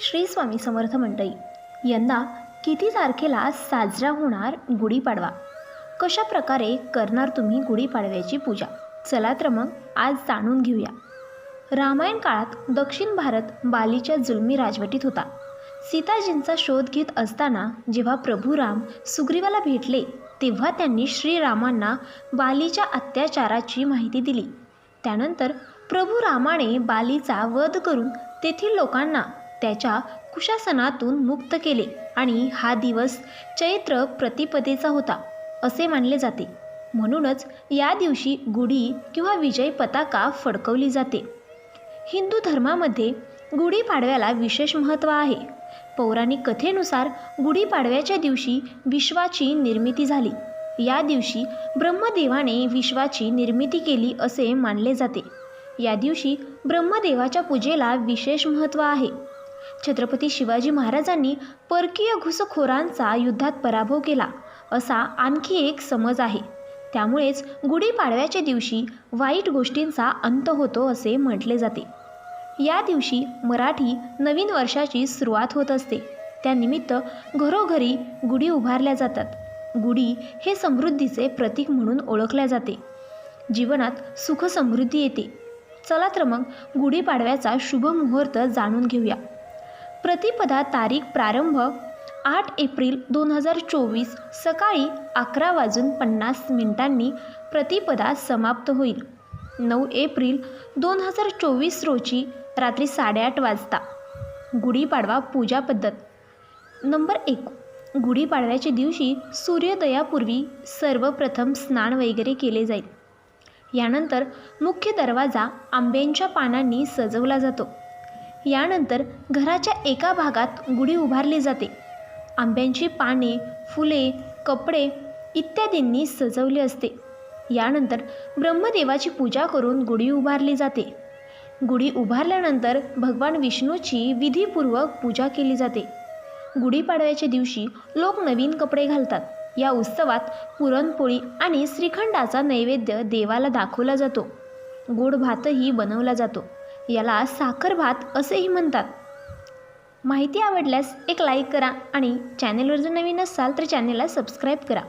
श्री स्वामी समर्थ मंडळी यंदा किती तारखेला साजरा होणार गुढीपाडवा कशा प्रकारे करणार तुम्ही गुढीपाडव्याची पूजा? चला तर मग आज जाणून घेऊया. रामायण काळात दक्षिण भारत बालीच्या जुलमी राजवटीत होता. सीताजींचा शोध घेत असताना जेव्हा प्रभू राम सुग्रीवाला भेटले तेव्हा त्यांनी श्रीरामांना बालीच्या अत्याचाराची माहिती दिली. त्यानंतर प्रभू रामाने बालीचा वध करून तेथील लोकांना त्याच्या कुशासनातून मुक्त केले आणि हा दिवस चैत्र प्रतिपदेचा होता असे मानले जाते. म्हणूनच या दिवशी गुढी किंवा विजय पताका फडकवली जाते. हिंदू धर्मामध्ये गुढीपाडव्याला विशेष महत्त्व आहे. पौराणिक कथेनुसार गुढीपाडव्याच्या दिवशी विश्वाची निर्मिती झाली. या दिवशी ब्रह्मदेवाने विश्वाची निर्मिती केली असे मानले जाते. या दिवशी ब्रह्मदेवाच्या पूजेला विशेष महत्त्व आहे. छत्रपती शिवाजी महाराजांनी परकीय घुसखोरांचा युद्धात पराभव केला. असा आणखी एक समज आहे. त्यामुळेच गुढीपाडव्याच्या दिवशी वाईट गोष्टींचा अंत होतो असे म्हटले जाते. या दिवशी मराठी नवीन वर्षाची सुरुवात होत असते. त्यानिमित्त घरोघरी गुढी उभारल्या जातात. गुढी हे समृद्धीचे प्रतीक म्हणून ओळखल्या जाते. जीवनात सुख समृद्धी येते. चला तर मग गुढीपाडव्याचा शुभ मुहूर्त जाणून घेऊया. प्रतिपदा तारीख प्रारंभ आठ एप्रिल दोन हजार चोवीस सकाळी अकरा वाजून पन्नास मिनिटांनी प्रतिपदा समाप्त होईल. नऊ एप्रिल दोन हजार चोवीस रोजी रात्री साडेआठ वाजता गुढीपाडवा पूजा पद्धत. नंबर एक गुढीपाडव्याच्या दिवशी सूर्योदयापूर्वी सर्वप्रथम स्नान वगैरे केले जाईल. यानंतर मुख्य दरवाजा आंब्यांच्या पानांनी सजवला जातो. यानंतर घराच्या एका भागात गुढी उभारली जाते. आंब्यांची पाने फुले कपडे इत्यादींनी सजवले असते. यानंतर ब्रह्मदेवाची पूजा करून गुढी उभारली जाते. गुढी उभारल्यानंतर भगवान विष्णूची विधीपूर्वक पूजा केली जाते. गुढीपाडव्याच्या दिवशी लोक नवीन कपडे घालतात. या उत्सवात पुरणपोळी आणि श्रीखंडाचा नैवेद्य देवाला दाखवला जातो. गोड भातही बनवला जातो. याला साखर भात असेही म्हणतात. माहिती आवडल्यास एक लाईक करा आणि चॅनेलवर जर नवीन असाल तर चॅनेलला सबस्क्राईब करा.